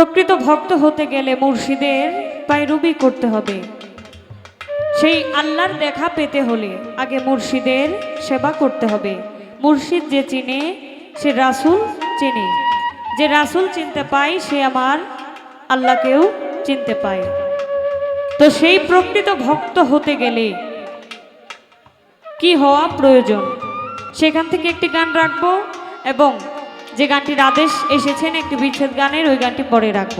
প্রকৃত ভক্ত হতে গেলে মুর্শিদের পায়রুবি করতে হবে। সেই আল্লাহর দেখা পেতে হলে আগে মুর্শিদের সেবা করতে হবে। মুর্শিদ যে চিনে, সে রাসূল চেনে। যে রাসূল চিনতে পায়, সে আমার আল্লাহকেও চিনতে পায়। তো সেই প্রকৃত ভক্ত হতে গেলে কি হওয়া প্রয়োজন? সেখান থেকে একটি গান রাখব এবং যে গানটির আদেশ এসেছেন একটি বিচ্ছেদ গানের ওই গানটি পরে রাখব।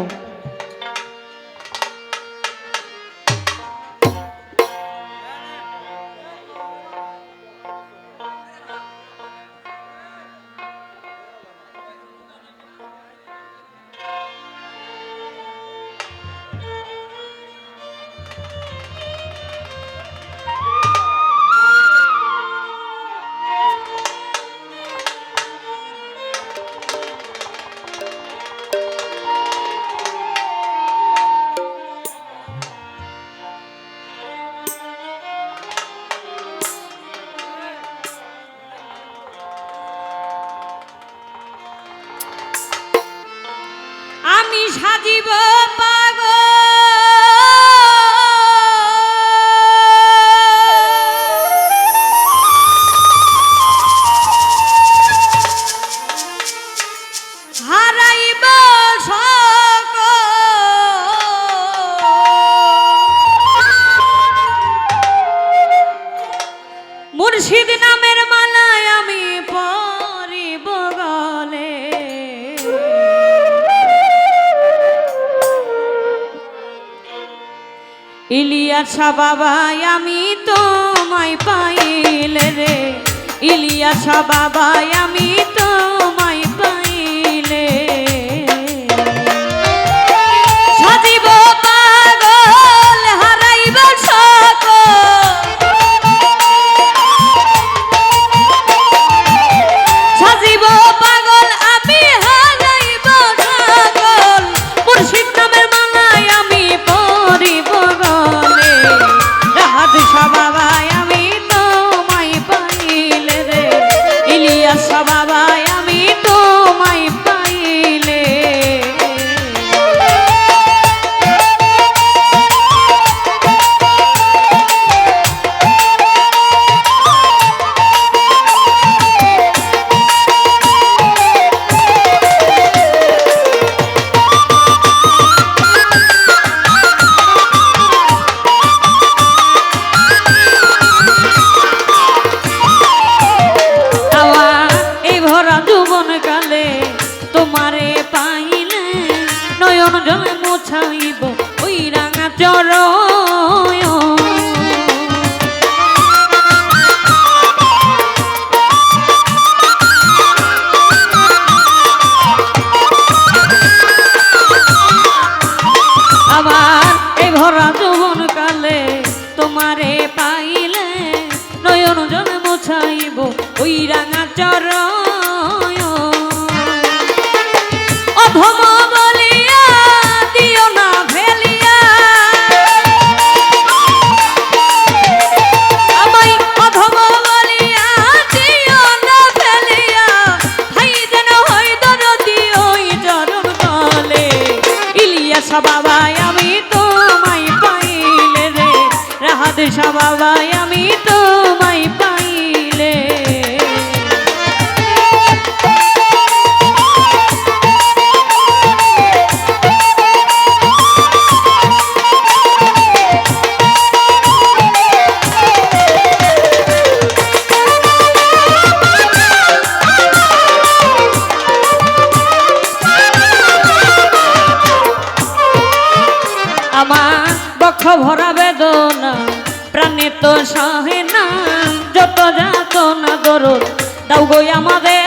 সাজিব পাগ ইলিয়াসা বাবাই আমি তোমায় পাইলে রে। ইলিয়াসা বাবাই আমি তোমায় যৌবন কালে তোমারে পাইলে নয়ন জলে মোছাইব ওই রাঙা চর আমার এই ভরা যৌবন কালে তোমারে পাইলে নয়ন ওই রাঙা বাবাই আমি তোমায় পাইলে রে। রাহাত বাবাই আমি তোমায় বক্ষ ভরা বেদনা, প্রাণে তো সহে না, যত যাত না দরদ দাও গই আমাদের।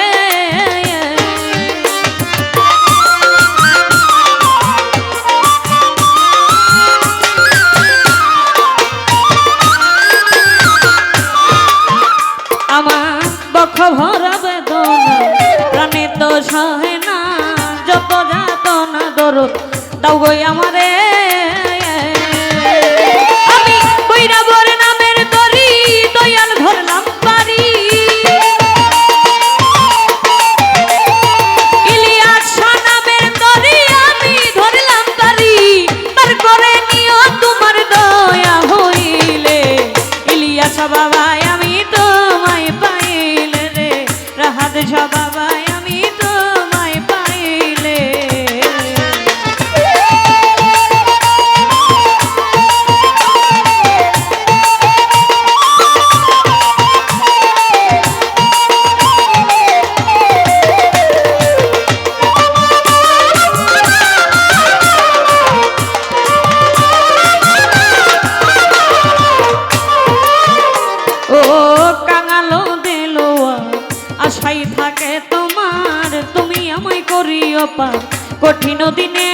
আমার বক্ষ না, যত যাত না দরদ দাও গই আমারে থাকে তোমার, তুমি আমায় করিও পার কঠিন দিনে।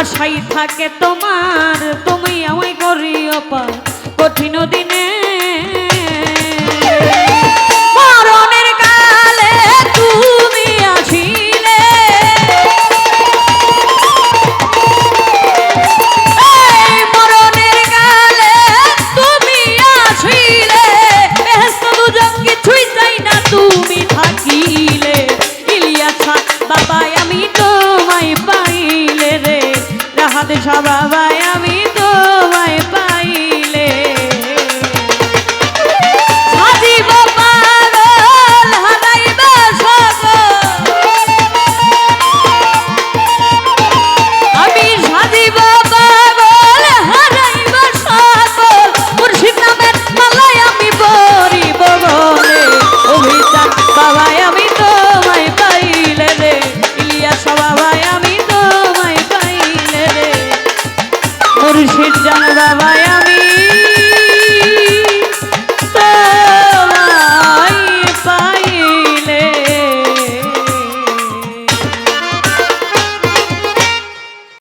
আশাই থাকে তোমার, তুমি আমায় করিও পার কঠিন দিন hot key. শিরজান বাবা আমি।